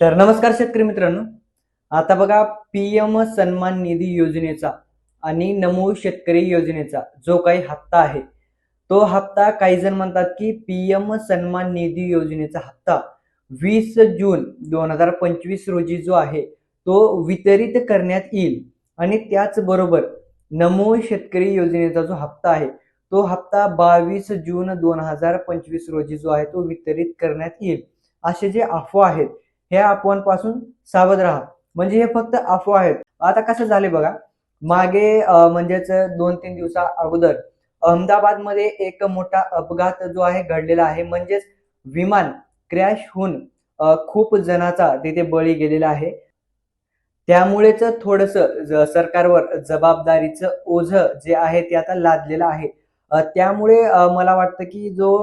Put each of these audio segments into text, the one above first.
तर नमस्कार शेतकरी मित्रांनो. आता बघा पी एम सन्मान निधी योजनेचा आणि नमो शेतकरी योजनेचा जो काही हप्ता आहे तो हप्ता काही जण म्हणतात की पी एम सन्मान निधी योजनेचा हप्ता. वीस जून दोन हजार पंचवीस रोजी जो आहे तो वितरित करण्यात येईल. आणि त्याचबरोबर नमो शेतकरी योजनेचा जो हप्ता आहे तो हप्ता बावीस जून दोन हजार पंचवीस रोजी जो आहे तो वितरित करण्यात येईल. असे जे अफवा आहेत ह्या अफवांपासून सावध राहा. म्हणजे हे फक्त अफवा आहेत. आता कसं झाले बघा. मागे म्हणजेच दोन तीन दिवसा अगोदर अहमदाबादमध्ये एक मोठा अपघात जो आहे घडलेला आहे. म्हणजेच विमान क्रॅश होऊन खूप जणाचा तिथे बळी गेलेला आहे. त्यामुळेच थोडस सरकारवर जबाबदारीचं ओझ जे आहे ते आता लादलेलं आहे. त्यामुळे मला वाटतं की जो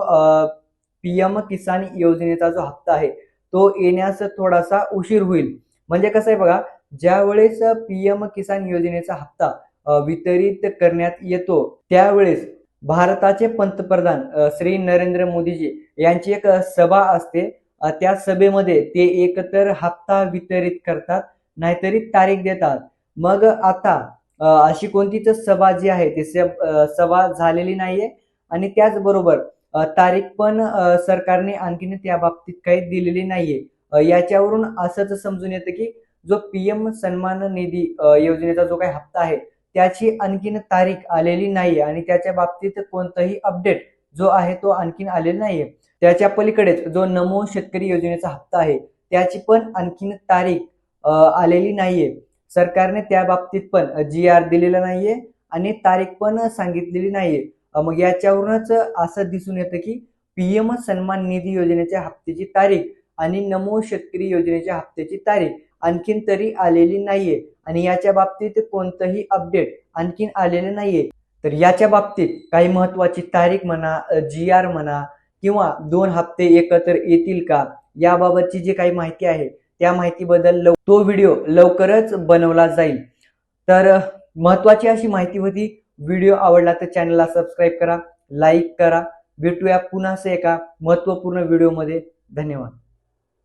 पीएम किसान योजनेचा जो हप्ता आहे तो येण्यास थोडासा उशीर होईल. म्हणजे कसं आहे बघा ज्या वेळेस पी एम किसान योजनेचा हप्ता वितरित करण्यात येतो त्यावेळेस भारताचे पंतप्रधान श्री नरेंद्र मोदीजी यांची एक सभा असते. त्या सभेमध्ये ते एकतर हप्ता वितरित करतात नाहीतरी तारीख देतात. मग आता अशी कोणतीच सभा जी आहे ती सभा झालेली नाहीये. आणि त्याचबरोबर तारीख पण सरकारने आणखीन त्या बाबतीत काही दिलेली नाहीये. याच्यावरून असंच समजून येतं की जो पीएम सन्मान निधी योजनेचा जो काही हप्ता आहे त्याची आणखीन तारीख आलेली नाहीये आणि त्याच्या बाबतीत कोणताही अपडेट जो आहे तो आणखीन आलेला नाहीये. त्याच्या पलीकडेच जो नमो शेतकरी योजनेचा हप्ता आहे त्याची पण आणखीन तारीख आलेली नाहीये. सरकारने त्या बाबतीत पण जी आर दिलेला नाहीये आणि तारीख पण सांगितलेली नाहीये. मग याच्यावरूनच असं दिसून येतं की पीएम सन्मान निधी योजनेच्या हप्त्याची तारीख आणि नमो शेतकरी योजनेच्या हप्त्याची तारीख आणखीन तरी आलेली नाहीये. आणि याच्या बाबतीत कोणतंही अपडेट आणखीन आलेलं नाहीये. तर याच्या बाबतीत काही महत्वाची तारीख म्हणा जी आर म्हणा किंवा दोन हप्ते एकत्र येतील का याबाबतची जी काही माहिती आहे त्या माहितीबद्दल लव- तो व्हिडिओ लवकरच बनवला जाईल. तर महत्वाची अशी माहिती होती व्हिडिओ आवडला तर चॅनलला सबस्क्राईब करा लाईक करा. भेटूया पुन्हा एका महत्त्वपूर्ण व्हिडिओमध्ये. धन्यवाद.